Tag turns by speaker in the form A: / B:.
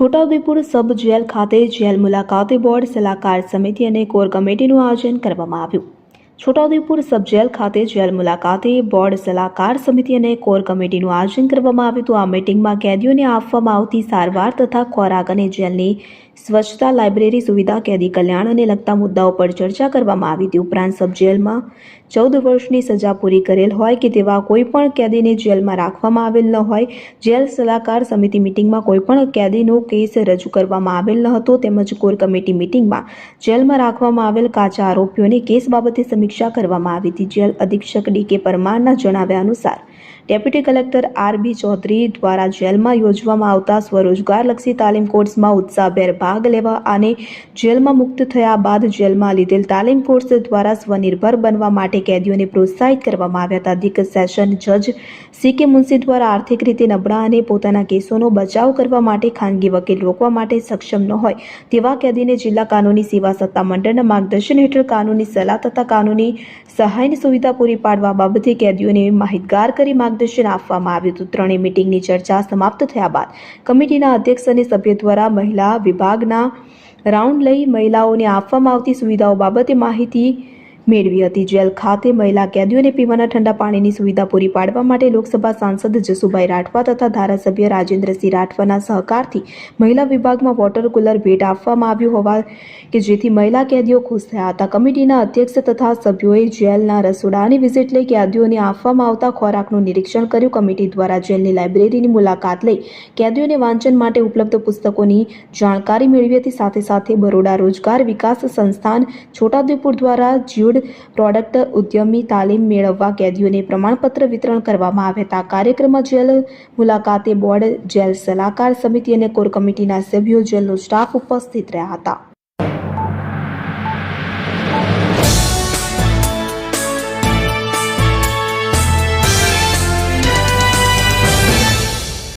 A: Chhota Udepur sub jail ખાતે jail મુલાકાતે board સલાહકાર સમિતિ અને કોર કમિટીનું આયોજન કરવામાં આવ્યું. છોટાઉદેપુર સબજેલ ખાતે જેલ મુલાકાતે બોર્ડ સલાહકાર સમિતિ અને કોર કમિટીનું આયોજન કરવામાં આવ્યું હતું. આ મિટિંગમાં કેદીઓને આપવામાં આવતી સારવાર તથા ખોરાક અને જેલની સ્વચ્છતા લાઇબ્રેરી સુવિધા, કેદી કલ્યાણ અને લગતા મુદ્દાઓ પર ચર્ચા કરવામાં આવી હતી. ઉપરાંત સબજેલમાં ચૌદ વર્ષની સજા પૂરી કરેલ હોય કે તેવા કોઈ પણ કેદીને જેલમાં રાખવામાં આવેલ ન હોય, જેલ સલાહકાર સમિતિ મિટિંગમાં કોઈ પણ કેદીનો કેસ રજૂ કરવામાં આવેલ ન હતો. તેમજ કોર કમિટી મિટિંગમાં જેલમાં રાખવામાં આવેલ કાચા આરોપીઓને કેસ બાબતે સમીક્ષા કરવામાં આવી હતી. જેલ અધિક્ષક ડી કે પરમારના જણાવ્યા અનુસાર, deputy collector R B Chaudhary દ્વારા જેલમાં યોજવામાં આવતા સ્વરોજગારલક્ષી તાલીમ કોર્સમાં ઉત્સાહભેર ભાગ લેવા અને જેલમાં મુક્ત થયા બાદ જેલમાં લીધેલ તાલીમ કોર્સ દ્વારા સ્વનિર્ભર બનવા માટે કેદીઓને પ્રોત્સાહિત કરવામાં આવ્યા હતા. અધિક સેશન જજ સી કે મુનશી દ્વારા આર્થિક રીતે નબળા અને પોતાના કેસોનો બચાવ કરવા માટે ખાનગી વકીલ રોકવા માટે સક્ષમ ન હોય તેવા કેદીને જિલ્લા કાનૂની સેવા સત્તા મંડળના માર્ગદર્શન હેઠળ કાનૂની સલાહ તથા કાનૂની સહાયની સુવિધા પૂરી પાડવા બાબતે કેદીઓને માહિતગાર કરી માર્ગદર્શન આપવામાં આવ્યું હતું. ત્રણેય મિટિંગની ચર્ચા સમાપ્ત થયા બાદ કમિટીના અધ્યક્ષ અને સભ્ય દ્વારા મહિલા વિભાગના રાઉન્ડ લઈ મહિલાઓને આપવામાં આવતી સુવિધાઓ બાબતે માહિતી મેળવી હતી. જેલ ખાતે મહિલા કેદીઓને પીવાના ઠંડા પાણીની સુવિધા પૂરી પાડવા માટે લોકસભા સાંસદ જસુભાઈ રાઠવા તથા ધારાસભ્ય રાજેન્દ્રસિંહ રાઠવાના સહકારથી મહિલા વિભાગમાં વોટર કુલર ભેટ આપવામાં આવ્યું હોવા કે જેથી મહિલા કેદીઓ ખુશ થયા હતા. કમિટીના અધ્યક્ષ તથા સભ્યોએ જેલના રસોડાની વિઝિટ લઈ કેદીઓને આપવામાં આવતા ખોરાકનું નિરીક્ષણ કર્યું. કમિટી દ્વારા જેલની લાઇબ્રેરીની મુલાકાત લઈ કેદીઓને વાંચન માટે ઉપલબ્ધ પુસ્તકોની જાણકારી મેળવી હતી. સાથે સાથે બરોડા રોજગાર વિકાસ સંસ્થાન છોટાઉદેપુર દ્વારા જ્યુડ પ્રોડક્ટ ઉદ્યમી તાલીમ મેળવવા કેદીઓને પ્રમાણપત્ર વિતરણ કરવામાં આવ્યા હતા કાર્યક્રમમાં જેલ મુલાકાતે બોર્ડ, જેલ સલાહકાર સમિતિ અને કોર કમિટીના સભ્યો જેલનો સ્ટાફ ઉપસ્થિત રહ્યા હતા.